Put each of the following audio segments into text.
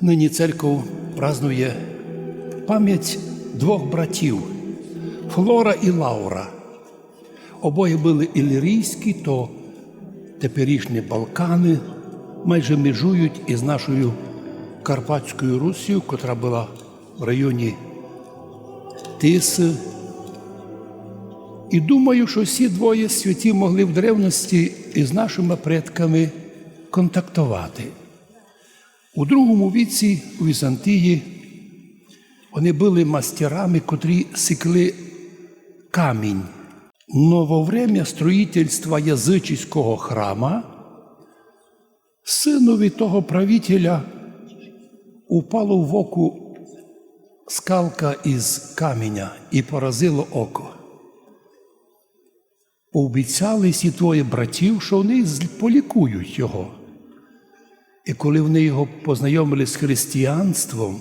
Нині церква празнує пам'ять двох братів Флора і Лаура. Обоє були ілірійські, то теперішні Балкани майже межують із нашою Карпатською Русію, котра була в районі Тиси. І думаю, що всі двоє святі могли в древності із нашими предками контактувати. У другому віці у Візантії вони були мастерами, котрі сікли камінь. Но во время строїтельства язичського храма синові того правителя упало в оку скалка із каменя і поразило око. Обіцяли сі твоє братів, що вони полікують його. І коли вони його познайомили з християнством,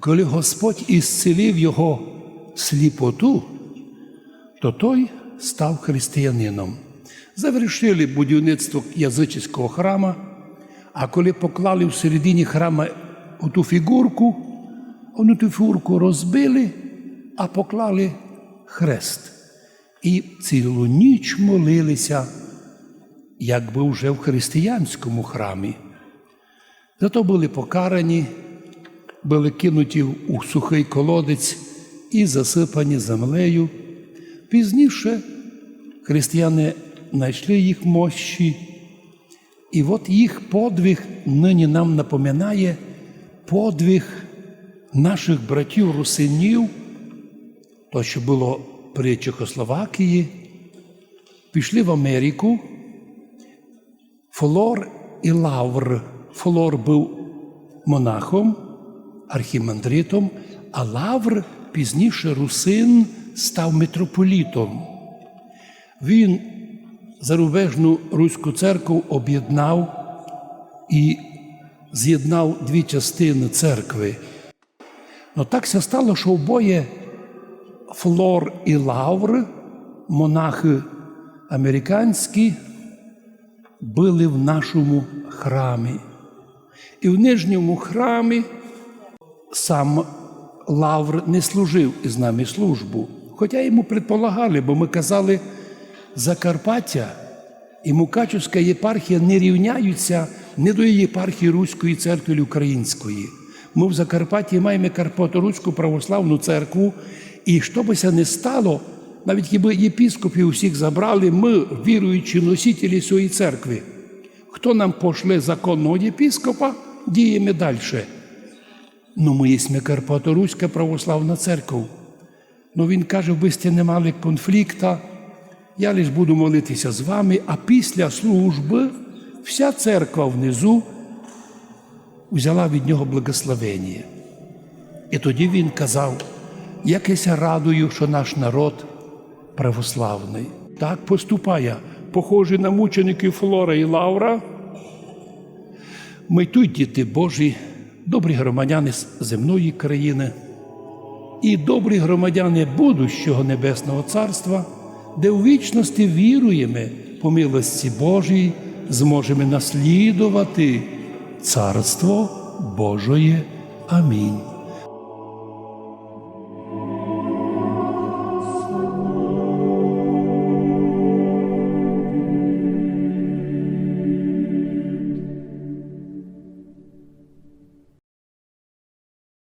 коли Господь ісцелив його сліпоту, то той став християнином. Завершили будівництво язичського храма, а коли поклали в середині храма ту фігурку, вони ту фігурку розбили, а поклали хрест. І цілу ніч молилися, якби вже в християнському храмі. Зато були покарані, були кинуті у сухий колодець і засипані землею. Пізніше християни знайшли їх мощі, і от їх подвиг нині нам напоминає подвиг наших братів русинів, то, що було при Чехословакії, пішли в Америку. Флор і Лавр. Флор був монахом, архімандритом, а Лавр пізніше русин став митрополітом. Він зарубежну руську церкву об'єднав і з'єднав дві частини церкви. Ну так ся стало, що обоє Флор і Лавр, монахи американські, були в нашому храмі. І в нижньому храмі сам Лавр не служив із нами службу. Хоча йому предполагали, бо ми казали, Закарпаття і Мукачівська єпархія не рівняються не до єпархії Руської церкви Української. Ми в Закарпатті маємо Карпаторуську православну церкву, і що би це не стало, навіть якби єпіскопів усіх забрали, ми, віруючі носителі своєї церкви. Хто нам пошле законного єпіскопа, діємо далі. Ну, ми є Карпаторуська православна церква. Ну він каже, ви сте не мали конфлікта, я лише буду молитися з вами, а після служби вся церква внизу взяла від нього благословення. І тоді він казав, якось я радую, що наш народ православний. Так поступає, похожий на мучеників Флора і Лаура. Ми тут, діти Божі, добрі громадяни земної країни і добрі громадяни будущого Небесного Царства, де у вічності віруємо по милості Божій, зможемо наслідувати Царство Божоє. Амінь.